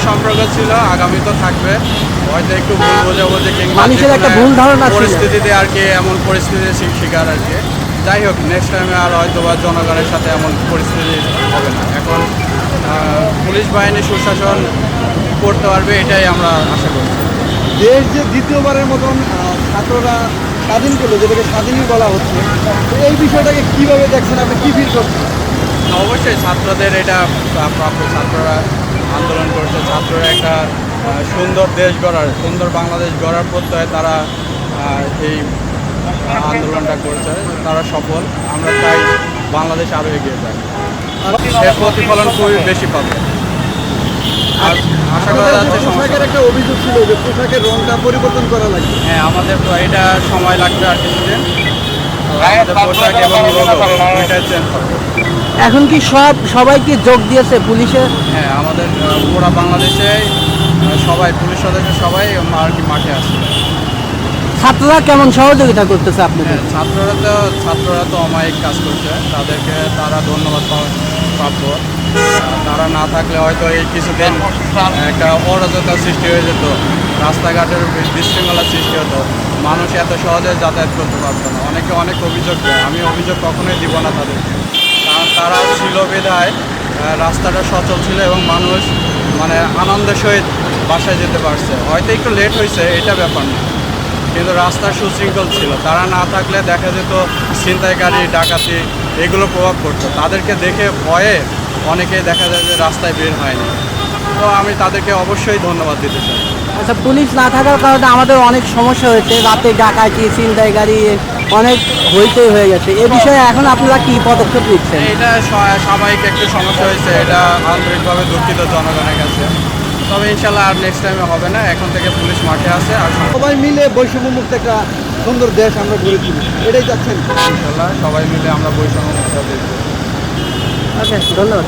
সম্পর্ক ছিল আগামী তো থাকবে। হয়তো একটু ভুল বোঝাবুঝি কিংবা মানুষের একটা ভুল ধারণা পরিস্থিতিতে আর কি এমন পরিস্থিতির শিকার আর কি। যাই হোক নেক্সট টাইমে আর হয়তো বা জনগণের সাথে এমন পরিস্থিতি হবে না। এখন পুলিশ বাহিনী সুশাসন করতে পারবে এটাই আমরা আশা করছি। দেশ যে দ্বিতীয়বারের মতন ছাত্ররা স্বাধীন করল যেটাকে স্বাধীনই বলা হচ্ছে তো এই বিষয়টাকে কীভাবে দেখছেন আপনি কি ফিল করছেন? অবশ্যই ছাত্রদের এটা প্রা- প্রাপ্য ছাত্ররা আন্দোলন করছে। ছাত্ররা একটা সুন্দর দেশ গড়ার সুন্দর বাংলাদেশ গড়ার প্রত্যয়ে তারা এই আন্দোলনটা করছে। তারা সফল। আমরা চাই বাংলাদেশ আরও এগিয়ে যাক। এর প্রতিফলন খুবই বেশি পাবে। আর আশা করা আপনাদের যাচ্ছে পোশাকের একটা অভিযোগ ছিল যে পোশাকের রংটা পরিবর্তন করা লাগবে। হ্যাঁ আমাদের তো এটা সময় লাগবে আর কিছুদিন। আমাদের পোশাক এবং লোগো দুইটাই চেঞ্জ হবে। এখন কি সব সবাই কি যোগ দিয়েছে পুলিশে? হ্যাঁ আমাদের পুরা বাংলাদেশে সবাই পুলিশ সদস্য সবাই আর কি মাঠে আসছে ছাত্ররা কেমন সহযোগিতা করতেছে আপনাদের? হ্যাঁ ছাত্ররা তো ছাত্ররা তো অমায়িক কাজ করছে। তাদেরকে তারা ধন্যবাদ প্রাপ্য। তারা না থাকলে হয়তো এই কিছুদিন একটা অরাজকতা সৃষ্টি হয়ে যেত। রাস্তাঘাটের বিশৃঙ্খলা সৃষ্টি হতো। মানুষ এত সহজে যাতায়াত করতে পারতো না। অনেকে অনেক অভিযোগ দেয়। আমি অভিযোগ কখনোই দিব না তাদেরকে। তারা ছিল বিধায় রাস্তাটা সচল ছিল এবং মানুষ মানে আনন্দের সহিত বাসায় যেতে পারছে। হয়তো একটু লেট হয়েছে এটা ব্যাপার না। কিন্তু রাস্তা সুশৃঙ্খল ছিল। তারা না থাকলে দেখা যেত ছিনতাইকারী ডাকাতি, এগুলো প্রভাব পড়তো। তাদেরকে দেখে ভয়ে অনেকেই দেখা যায় যে রাস্তায় বের হয়নি। তো আমি তাদেরকে অবশ্যই ধন্যবাদ দিতে চাই। আচ্ছা পুলিশ না থাকার কারণে আমাদের অনেক সমস্যা হয়েছে। রাতে ডাকাতি, ছিনতাই গাড়ি অনেক হইতেই হয়ে গেছে। এ বিষয়ে এখন আপনারা কি পদক্ষেপ নিচ্ছেন? এটা স- সাময়িক একটু সমস্যা হয়েছে। এটা আন্তরিকভাবে দুঃখিত জনগণের কাছে। তবে ইনশাল্লাহ আর নেক্সট টাইমে হবে না। এখন থেকে পুলিশ মাঠে আছে আর সবাই মিলে বৈষম্য মুক্ত একটা সুন্দর দেশ আমরা গড়ে তুলি এটাই চাচ্ছেন? ইনশাল্লাহ সবাই মিলে আমরা বৈষম্য মুক্ত দেশ গড়ব। ওকে ধন্যবাদ।